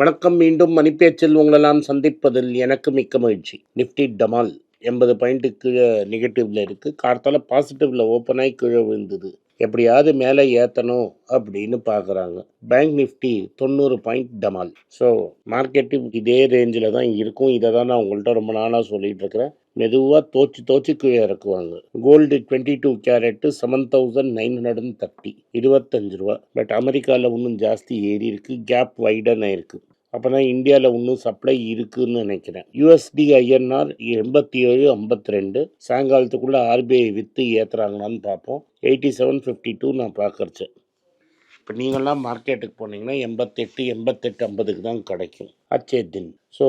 வணக்கம் மீண்டும் மணிப்பேச்சில் உங்களெல்லாம் சந்திப்பதில் எனக்கு மிக்க மகிழ்ச்சி. நிஃப்டி டமால் எண்பது பாயிண்ட்டு கீழே நெகட்டிவில் இருக்குது கார்த்தால பாசிட்டிவில் ஓப்பன் ஆகி கீழே விழுந்தது. எப்படியாவது மேலே ஏற்றணும் அப்படின்னு பார்க்குறாங்க பேங்க் நிஃப்டி தொண்ணூறு பாயிண்ட் டமால். ஸோ மார்க்கெட்டு இதே ரேஞ்சில் தான் இருக்கும். இதை தான் நான் உங்கள்கிட்ட ரொம்ப நாளாக சொல்லிட்டு இருக்கிறேன். மெதுவாக தோச்சு தோச்சு கீழே இறக்குவாங்க. Gold twenty two carat seven thousand nine hundred and thirty இருபத்தஞ்சு ரூபா. பட் அமெரிக்காவில் இன்னும் ஜாஸ்தி ஏறி இருக்குது கேப் வைடன் ஆயிருக்கு அப்போனா இந்தியாவில் இன்னும் சப்ளை இருக்குன்னு நினைக்கிறேன். யூஎஸ்டி ஐஎன்ஆர் எண்பத்தி ஏழு ஐம்பத்தி ரெண்டு சாயங்காலத்துக்குள்ளே ஆர்பிஐ விற்று ஏற்றுறாங்களான்னு பார்ப்போம். எயிட்டி செவன் ஃபிஃப்டி டூ நான் பார்க்கறச்சேன் இப்போ நீங்கள்லாம் மார்க்கெட்டுக்கு போனீங்கன்னா எண்பத்தெட்டு எண்பத்தெட்டு ஐம்பதுக்கு தான் கிடைக்கும். அச்சே தின். ஸோ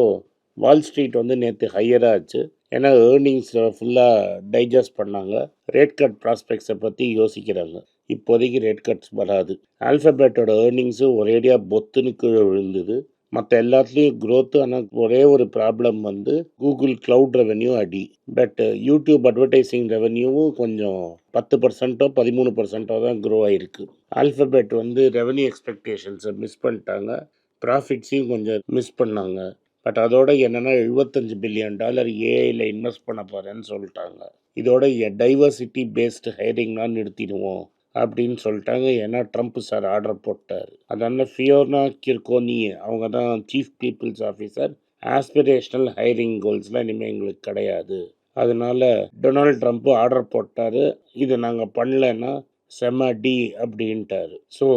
வால் ஸ்ட்ரீட் வந்து நேற்று ஹையராக ஆச்சு. ஏன்னா ஏர்னிங்ஸில் ஃபுல்லாக டைஜஸ்ட் பண்ணாங்க. ரேட் கட் ப்ராஸ்பெக்ட்ஸை பற்றி யோசிக்கிறாங்க. இப்போதைக்கு ரேட் கட்ஸ் வராது. ஆல்ஃபபேட்டோட ஏர்னிங்ஸு ஒரேடியாக பொத்துன்னு கீழே விழுந்தது. மற்ற எல்லாத்துலேயும் க்ரோத்து ஆனால் ஒரே ஒரு ப்ராப்ளம் வந்து கூகுள் க்ளவுட் ரெவென்யூ அடி. பட் யூடியூப் அட்வர்டைஸிங் ரெவென்யூவும் கொஞ்சம் பத்து பர்சன்ட்டோ பதிமூணு பர்சன்ட்டோ தான் க்ரோ ஆகிருக்கு ஆல்ஃபபெட் வந்து ரெவென்யூ எக்ஸ்பெக்டேஷன்ஸை மிஸ் பண்ணிட்டாங்க. ப்ராஃபிட்ஸையும் கொஞ்சம் மிஸ் பண்ணாங்க. பட் அதோட என்னென்னா எழுபத்தஞ்சு பில்லியன் டாலர் ஏஐயில் இன்வெஸ்ட் பண்ண போகிறேன்னு சொல்லிட்டாங்க. இதோட டைவர்சிட்டி பேஸ்டு ஹையரிங்லாம் நிறுத்திடுவோம். அப்படின்னு சொல்லிட்டாங்க. ஏன்னா ட்ரம்ப் சார் ஆர்டர் போட்டார். அதனால் ஃபியோனா கிர்கோனி அவங்க தான் chief people's officer aspirational hiring கோல்ஸ்லாம் இனிமேல் எங்களுக்கு கிடையாது. அதனால டொனால்ட் ட்ரம்ப் ஆர்டர் போட்டார். இது நாங்கள் பண்ணலைன்னா செம டி அப்படின்ட்டாரு. ஸோ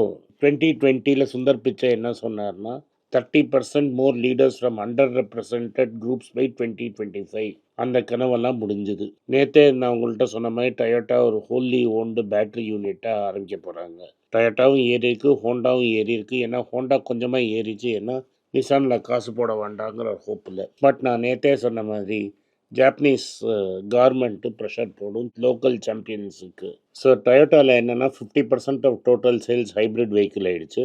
டுவெண்ட்டி டுவெண்ட்டியில் சுந்தர் பிச்சை என்ன சொன்னார்னா thirty percent more leaders from under represented groups by twenty twenty five அந்த கனவெல்லாம் முடிஞ்சுது. நேற்றே நான் உங்கள்கிட்ட சொன்ன மாதிரி டொயோட்டா ஒரு ஹோல்லி ஓன்டு பேட்டரி யூனிட்டாக ஆரம்பிக்க போகிறாங்க டொயோட்டாவும் ஏறி இருக்குது ஹோண்டாவும் ஏறி இருக்குது ஏன்னா ஹோண்டா கொஞ்சமாக ஏறிச்சு. ஏன்னா நிசானில் காசு போட வேண்டாங்கிற ஹோப்பில் பட் நான் நேற்றே சொன்ன மாதிரி ஜாப்பனீஸ் கார்மெண்ட்டு ப்ரெஷர் போடும். லோக்கல் சாம்பியன்ஸுக்கு ஸோ டொயோட்டாவில் என்னென்னா fifty percent of total sales hybrid vehicle ஆகிடுச்சு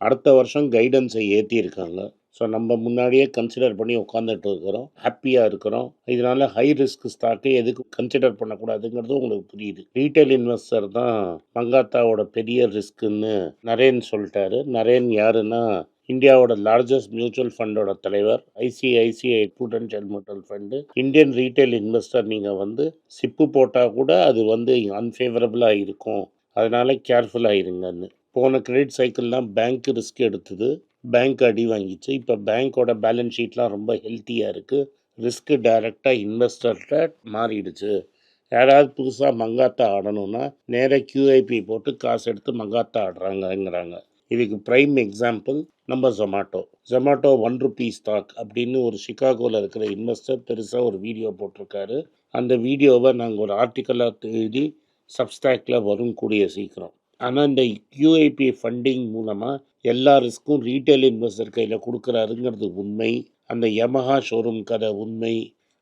அடுத்த வருஷம் கைடன்ஸை ஏற்றியிருக்காங்க ஸோ நம்ம முன்னாடியே கன்சிடர் பண்ணி உட்காந்துட்டு இருக்கிறோம். ஹாப்பியாக இருக்கிறோம். இதனால ஹை ரிஸ்க் ஸ்டாக்கை எதுக்கு கன்சிடர் பண்ணக்கூடாதுங்கிறது உங்களுக்கு புரியுது. ரீட்டைல் இன்வெஸ்டர் தான் மங்காத்தாவோட பெரிய ரிஸ்க்குன்னு நரேன் சொல்லிட்டாரு. நரேன் யாருன்னா இந்தியாவோட லார்ஜஸ்ட் மியூச்சுவல் ஃபண்டோட தலைவர் ICICI prudential mutual fund Indian retail investor நீங்கள் வந்து சிப்பு போட்டால் கூட அது வந்து அன்ஃபேவரபுளாக இருக்கும். அதனால கேர்ஃபுல்லாக இருங்கன்னு. போன கிரெடிட் சைக்கிள்லாம் பேங்க் ரிஸ்க் எடுத்தது. பேங்க் அடி வாங்கிச்சு. இப்போ பேங்க்கோட பேலன்ஸ் ஷீட்லாம் ரொம்ப ஹெல்த்தியாக இருக்குது ரிஸ்க்கு டைரெக்டாக இன்வெஸ்டர்கிட்ட மாறிடுச்சு. யாராவது புதுசாக மங்காத்தா ஆடணும்னா நேராக கியூஐபி போட்டு காசு எடுத்து மங்காத்தா ஆடுறாங்கங்கிறாங்க. இதுக்கு ப்ரைம் எக்ஸாம்பிள் நம்ம Zomato Zomato one rupee stock அப்படின்னு ஒரு சிகாகோவில் இருக்கிற இன்வெஸ்டர் பெருசாக ஒரு வீடியோ போட்டிருக்காரு. அந்த வீடியோவை நாங்கள் ஒரு ஆர்டிக்கலாக எழுதி சப்ஸ்டாக்கில் வரும் கூடிய சீக்கிரம். ஆனால் இந்த QIP ஃபண்டிங் மூலமாக எல்லா ரிஸ்க்கும் ரீட்டைல் இன்வெஸ்டர் கையில் கொடுக்குறாருங்கிறது உண்மை. அந்த யமஹா ஷோரூம் கதை உண்மை.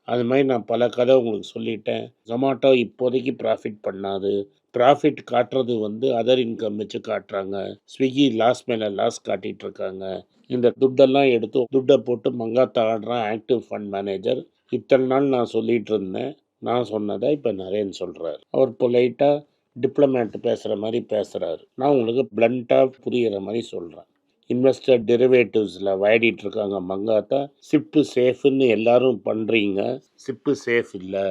அது மாதிரி நான் பல கதை உங்களுக்கு சொல்லிட்டேன். ஜொமாட்டோ இப்போதைக்கு ப்ராஃபிட் பண்ணாது. ப்ராஃபிட் காட்டுறது வந்து அதர் இன்கம் வச்சு காட்டுறாங்க. ஸ்விக்கி லாஸ் மேலே லாஸ் காட்டிகிட்டு இருக்காங்க இந்த துட்டெல்லாம் எடுத்து துட்டை போட்டு மங்காத்தா ஆடுறான் ஆக்டிவ் ஃபண்ட் மேனேஜர் இத்தனை நாள் நான் சொல்லிகிட்டு இருந்தேன் நான் சொன்னதை இப்போ நரேன் சொல்கிறார் அவர் பொலைட்டாக டிப்ளமேட் பேசுகிற மாதிரி பேசுகிறாரு நான் உங்களுக்கு பிளண்ட்டாக புரிகிற மாதிரி சொல்கிறேன் இன்வெஸ்டர் டெரிவேட்டிவ்ஸில் விளையாடிட்டு இருக்காங்க மங்காத்தா சிப்பு சேஃப்னு எல்லாரும் பண்ணுறீங்க சிப்பு சேஃப் இல்லை.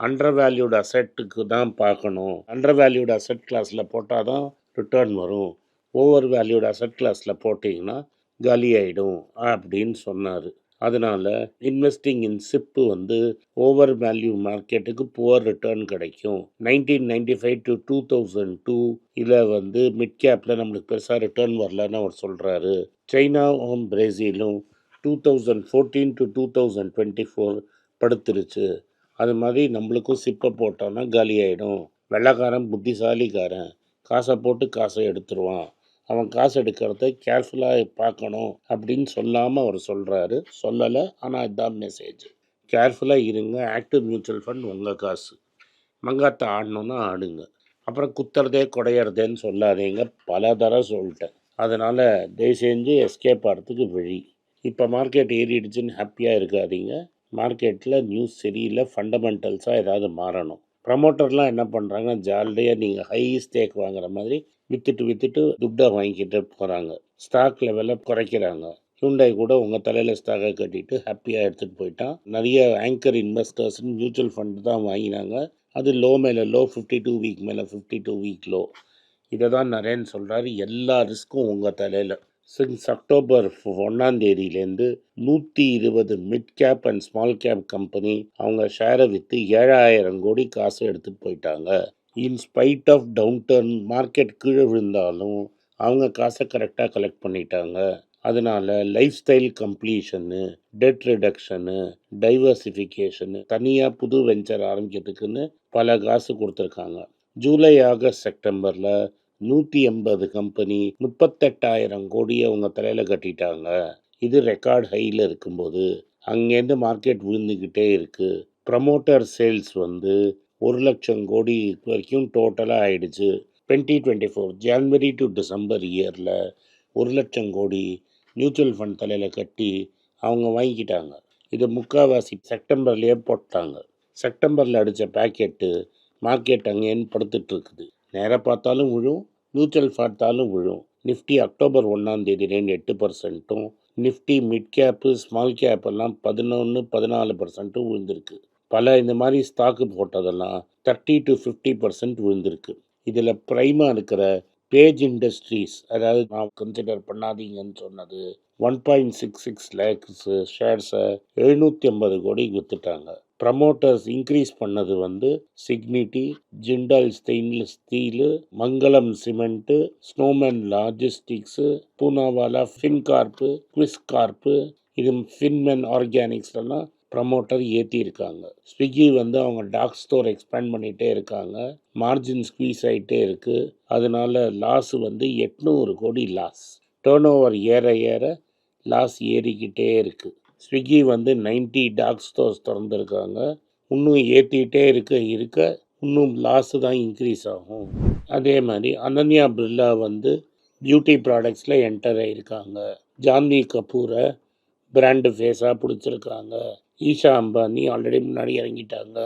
அண்டர் வேல்யூட் அசெட்டுக்கு தான் பார்க்கணும். அண்டர் வேல்யூட் அசெட் கிளாஸில் போட்டால் தான் ரிட்டர்ன் வரும். ஓவர் வேல்யூட் அசெட் கிளாஸில் போட்டிங்கன்னா காலி ஆகிடும் அப்படின்னு சொன்னார். அதனால் இன்வெஸ்டிங் இன் சிப்பு வந்து ஓவர் வேல்யூ மார்க்கெட்டுக்கு புவர் ரிட்டர்ன் கிடைக்கும். Nineteen ninety five to two thousand two இதில் வந்து மிட் கேப்பில் நம்மளுக்கு பெருசாக ரிட்டர்ன் வரலன்னு அவர் சொல்கிறாரு சைனாவும் பிரேசிலும் two thousand fourteen to two thousand twenty four படுத்துருச்சு. அது மாதிரி நம்மளுக்கும் சிப்பை போட்டோன்னா காலி ஆகிடும் வெள்ளைக்காரன் புத்திசாலிக்காரன். காசை போட்டு காசை எடுத்துருவான். அவன் காசு எடுக்கிறத கேர்ஃபுல்லாக பார்க்கணும் அப்படின்னு சொல்லாமல் அவர் சொல்கிறாரு சொல்லலை ஆனால் இதுதான் மெசேஜ் கேர்ஃபுல்லாக இருங்க ஆக்டிவ் மியூச்சுவல் ஃபண்ட் உங்கள் காசு. மங்காத்தை ஆடணுன்னா ஆடுங்க. அப்புறம் குத்துறதே குடையறதேன்னு சொல்லாதீங்க. பல தடவை சொல்லிட்டேன். அதனால் தயவு செஞ்சு எஸ்கேப் ஆகிறதுக்கு வழி. இப்போ மார்க்கெட் ஏறிடுச்சுன்னு ஹாப்பியாக இருக்காதீங்க. மார்க்கெட்டில் நியூஸ் சரியில்லை ஃபண்டமெண்டல்ஸாக ஏதாவது மாறணும். ப்ரமோட்டர்லாம் என்ன பண்ணுறாங்க ஜாலியாக நீங்கள் ஹை ஸ்டேக் வாங்குற மாதிரி விற்றுட்டு விற்றுட்டு துட்டை வாங்கிக்கிட்டு போகிறாங்க ஸ்டாக் லெவலை குறைக்கிறாங்க. ஹுண்டாய் கூட உங்கள் தலையில் ஸ்டாக்கை கட்டிட்டு ஹாப்பியாக எடுத்துகிட்டு போயிட்டான். நிறைய ஆங்கர் இன்வெஸ்டர்ஸ் மியூச்சுவல் ஃபண்டு தான் வாங்கினாங்க. அது லோ மேலே லோ ஃபிஃப்டி டூ வீக் மேலே ஃபிஃப்டி டூ வீக் லோ இதை தான் நரேன் சொல்கிறாரு எல்லா ரிஸ்க்கும் உங்கள் தலையில். சின்ஸ் அக்டோபர் ஒன்றாம் தேதியிலேருந்து நூற்றி இருபது mid cap and small cap company அவங்க ஷேரை விற்று ஏழாயிரம் கோடி காசு எடுத்துகிட்டு போயிட்டாங்க. In spite of down turn market கீழே விழுந்தாலும் அவங்க காசை கரெக்டாக கலெக்ட் பண்ணிட்டாங்க. அதனால லைஃப் ஸ்டைல் கம்ப்ளீஷனு டெட் ரிடக்ஷனு டைவர்சிஃபிகேஷனு தனியாக புது வெஞ்சர் ஆரம்பிக்கிறதுக்குன்னு பல காசு கொடுத்துருக்காங்க. ஜூலை ஆகஸ்ட் செப்டம்பரில் நூற்றி எண்பது கம்பெனி முப்பத்தெட்டாயிரம் கோடியை அவங்க தலையில் கட்டிட்டாங்க. இது ரெக்கார்ட் ஹையில் இருக்கும்போது அங்கேருந்து மார்க்கெட் விழுந்துக்கிட்டே இருக்குது ப்ரமோட்டர் சேல்ஸ் வந்து ஒரு லட்சம் கோடி வரைக்கும் டோட்டலாக ஆயிடுச்சு. Twenty twenty four January to December இயரில் ஒரு லட்சம் கோடி மியூச்சுவல் ஃபண்ட் தலையில் கட்டி அவங்க வாங்கிக்கிட்டாங்க. இது முக்கால்வாசி செப்டம்பர்லேயே போட்டாங்க. செப்டம்பரில் அடித்த பேக்கெட்டு மார்க்கெட் அங்கேன்னு படுத்துட்டு இருக்குது. நேராக பார்த்தாலும் விழும். மியூச்சுவல் பார்த்தாலும் விழும். நிஃப்டி அக்டோபர் ஒன்றாம் ரெண்டு எட்டு பர்சன்ட்டும் Nifty mid cap small cap எல்லாம் பதினொன்று பதினாலு பர்சன்ட்டும் விழுந்திருக்கு. பல இந்த மாதிரி ஸ்டாக்கு போட்டதெல்லாம் தேர்ட்டி டு ஃபிஃப்டி பர்சன்ட் விழுந்திருக்கு. இதில் ப்ரைமாக இருக்கிற பேஜ் இண்டஸ்ட்ரீஸ் அதாவது நான் கன்சிடர் பண்ணாதீங்கன்னு சொன்னது one point six six lakhs ஷேர்ஸை எழுநூற்றி ஐம்பது கோடி விற்றுட்டாங்க ப்ரமோட்டர்ஸ் இன்க்ரீஸ் பண்ணது வந்து Cigniti Jindal stainless steel Mangalam cement Snowman logistics Poonawalla Fincorp Quess Corp இது ஃபின்மென் ஆர்கானிக்ஸ்லாம் ப்ரமோட்டர் ஏற்றியிருக்காங்க ஸ்விக்கி வந்து அவங்க டாக் ஸ்டோர் எக்ஸ்பேண்ட் பண்ணிகிட்டே இருக்காங்க. மார்ஜின் ஸ்குவீஸ் ஆகிட்டே இருக்குது அதனால லாஸ் வந்து எட்நூறு கோடி லாஸ் டேர்ன் ஓவர் ஏற ஏற லாஸ் ஏறிக்கிட்டே இருக்குது ஸ்விக்கி வந்து 90 டாக் ஸ்டோர்ஸ் திறந்துருக்காங்க. இன்னும் ஏற்றிக்கிட்டே இருக்க இருக்க இன்னும் லாஸு தான் இன்க்ரீஸ் ஆகும். அதே மாதிரி அனன்யா பிர்லா வந்து பியூட்டி ப்ராடக்ட்ஸில் என்டர் ஆகியிருக்காங்க ஜான்வி கபூரை பிராண்டு ஃபேஸாக பிடிச்சிருக்காங்க. ஈஷா அம்பானி ஆல்ரெடி முன்னாடி இறங்கிட்டாங்க.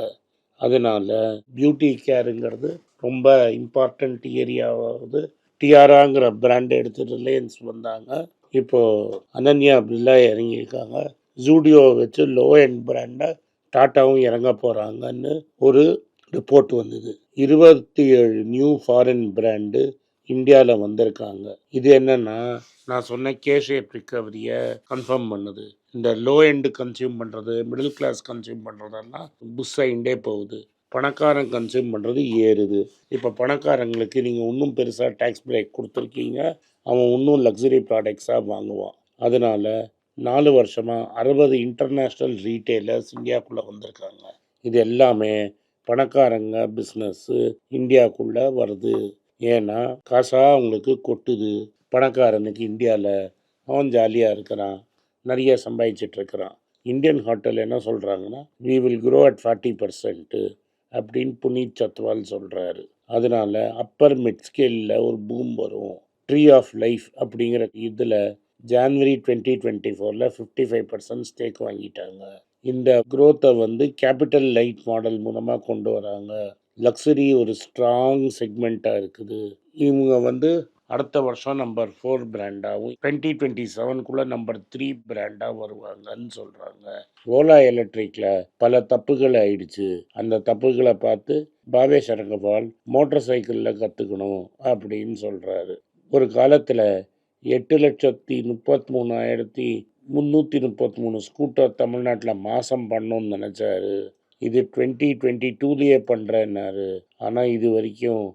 அதனால் பியூட்டி கேருங்கிறது ரொம்ப இம்பார்ட்டண்ட் ஏரியாவாகுது டிஆராங்கிற பிராண்ட் எடுத்து ரிலையன்ஸ் வந்தாங்க. இப்போது அனன்யா பிர்லா இறங்கியிருக்காங்க. ஜூடியோ வச்சு லோ அண்ட் பிராண்டை டாட்டாவும் இறங்க போகிறாங்கன்னு ஒரு ரிப்போர்ட் வந்தது. இருபத்தி ஏழு நியூ ஃபாரின் பிராண்டு இந்தியாவில் வந்திருக்காங்க. இது என்னன்னா நான் சொன்ன கே ஷேப் ரிக்கவரியை கன்ஃபார்ம் பண்ணுது. இந்த லோ எண்டு கன்சியூம் பண்ணுறது மிடில் கிளாஸ் கன்சியூம் பண்ணுறதெல்லாம் புஷ் போகுது. பணக்காரன் கன்சியூம் பண்ணுறது ஏறுது. இப்போ பணக்காரங்களுக்கு நீங்கள் இன்னும் பெருசாக டேக்ஸ் பிரேக் கொடுத்துருக்கீங்க. அவன் இன்னும் லக்ஸரி ப்ராடக்ட்ஸாக வாங்குவான். அதனால் நாலு வருஷமாக அறுபது இன்டர்நேஷ்னல் ரீட்டெயிலர்ஸ் இந்தியாவுக்குள்ளே வந்திருக்காங்க. இது எல்லாமே பணக்காரங்க பிஸ்னஸ்ஸு இந்தியாவுக்குள்ளே வருது. ஏன்னா காசாக அவங்களுக்கு கொட்டுது. பணக்காரனுக்கு இந்தியாவில் அவன் ஜாலியாக இருக்கிறான். நிறைய சம்பாதிச்சிட்ருக்கிறான் இந்தியன் ஹோட்டல் என்ன சொல்கிறாங்கன்னா we will grow at forty percent அப்படின்னு புனீத் சத்வால் சொல்கிறாரு அதனால அப்பர் மிட் ஸ்கேலில் ஒரு பூம் வரும். ட்ரீ ஆஃப் லைஃப் அப்படிங்கிற இதில் ஜான்வரி டுவெண்ட்டி டுவெண்ட்டி ஃபோரில் ஃபிஃப்டி ஃபைவ் பர்சன்ட் ஸ்டேக் வாங்கிட்டாங்க. இந்த க்ரோத்தை வந்து கேபிட்டல் லைட் மாடல் மூலமாக கொண்டு வராங்க. லக்ஸரி ஒரு ஸ்ட்ராங் செக்மெண்ட்டாக இருக்குது. இவங்க வந்து அடுத்த வருஷம் நம்பர் ஃபோர் பிராண்டாகவும் டுவெண்ட்டி டுவெண்ட்டி செவனுக்குள்ளே நம்பர் த்ரீ பிராண்டாக வருவாங்கன்னு சொல்கிறாங்க ஓலா எலக்ட்ரிக்கில் பல தப்புகள் ஆயிடுச்சு. அந்த தப்புகளை பார்த்து பாவேஷ் அரங்கபால் மோட்டர் சைக்கிளில் கற்றுக்கணும் அப்படின்னு சொல்கிறாரு ஒரு காலத்தில் எட்டு லட்சத்தி முப்பத்தி மூணாயிரத்தி முந்நூற்றி முப்பத்தி மூணு ஸ்கூட்டர் தமிழ்நாட்டில் மாதம் பண்ணோன்னு நினச்சாரு. இது டுவெண்ட்டி டுவெண்ட்டி டூலேயே பண்ணுறேன்னாரு ஆனால் இது வரைக்கும்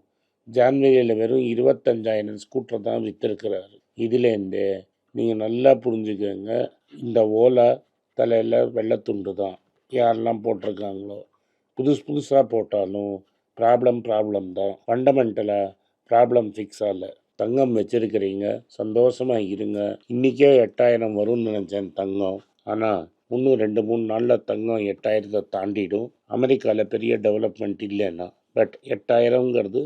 ஜான்வரியில் வெறும் இருபத்தஞ்சாயிரம் ஸ்கூட்டர் தான் விற்றுருக்கிறாரு இதுலேருந்தே நீங்கள் நல்லா புரிஞ்சுக்கோங்க இந்த ஓலா தலையில் வெள்ளைத்துண்டு தான். யாரெல்லாம் போட்டிருக்காங்களோ புதுசு புதுசாக போட்டாலும் ப்ராப்ளம் ப்ராப்ளம் தான். ஃபண்டமெண்டலாக ப்ராப்ளம் ஃபிக்ஸ் ஆகலை. தங்கம் வச்சுருக்கிறீங்க. சந்தோஷமாக இருங்க. இன்றைக்கே எட்டாயிரம் வரும்னு நினச்சேன் தங்கம். ஆனால் இன்னும் ரெண்டு மூணு நாளில் தங்கம் எட்டாயிரத்தை தாண்டிடும். அமெரிக்காவில் பெரிய டெவலப்மெண்ட் இல்லைன்னா. But எட்டாயிரங்கிறது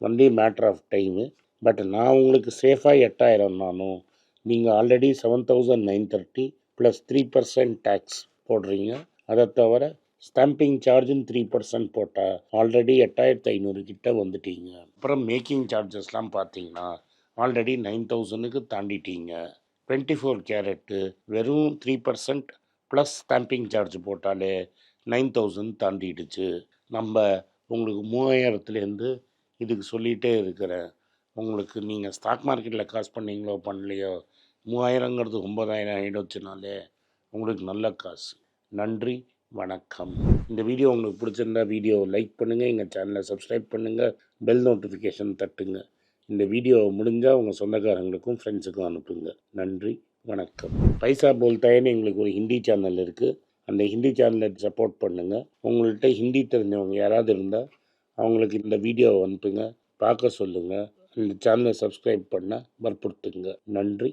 only matter of time but நான் உங்களுக்கு சேஃபாக எட்டாயிரம் நானும் நீங்கள் already seven thousand nine thirty plus three percent tax போடுறீங்க. அதை தவிர ஸ்டாம்பிங் சார்ஜும் த்ரீ பர்சன்ட் போட்டால் ஆல்ரெடி எட்டாயிரத்து ஐநூறு கிட்ட வந்துட்டீங்க. அப்புறம் மேக்கிங் சார்ஜஸ்லாம் பார்த்தீங்கன்னா ஆல்ரெடி நைன் தௌசண்டுக்கு தாண்டிட்டீங்க. டுவெண்ட்டி ஃபோர் கேரட்டு வெறும் three percent plus stamping charge போட்டாலே நைன் தௌசண்ட் தாண்டிடுச்சு. நம்ம உங்களுக்கு மூவாயிரத்துலேருந்து இதுக்கு சொல்லிகிட்டே இருக்கிறேன். உங்களுக்கு நீங்கள் ஸ்டாக் மார்க்கெட்டில் காசு பண்ணீங்களோ பண்ணலையோ மூவாயிரங்கிறது ஒம்பதாயிரம் ஆகிடுச்சுனாலே உங்களுக்கு நல்ல காசு. நன்றி. வணக்கம். இந்த வீடியோ உங்களுக்கு பிடிச்சிருந்தா வீடியோ லைக் பண்ணுங்கள் எங்கள் சேனலை சப்ஸ்கிரைப் பண்ணுங்கள் பெல் நோட்டிஃபிகேஷன் தட்டுங்க. இந்த வீடியோ முடிஞ்சால் உங்கள் சொந்தக்காரங்களுக்கும் ஃப்ரெண்ட்ஸுக்கும் அனுப்புங்க. நன்றி வணக்கம். பைசா போல்தாயின்னு எங்களுக்கு ஒரு ஹிந்தி சேனல் இருக்குது அந்த ஹிந்தி சேனலை சப்போர்ட் பண்ணுங்கள் உங்கள்கிட்ட ஹிந்தி தெரிஞ்சவங்க யாராவது இருந்தால் அவங்களுக்கு இந்த வீடியோவை அனுப்புங்க பார்க்க சொல்லுங்கள் இந்த சேனலை சப்ஸ்கிரைப் பண்ண வற்புறுத்துங்க. நன்றி.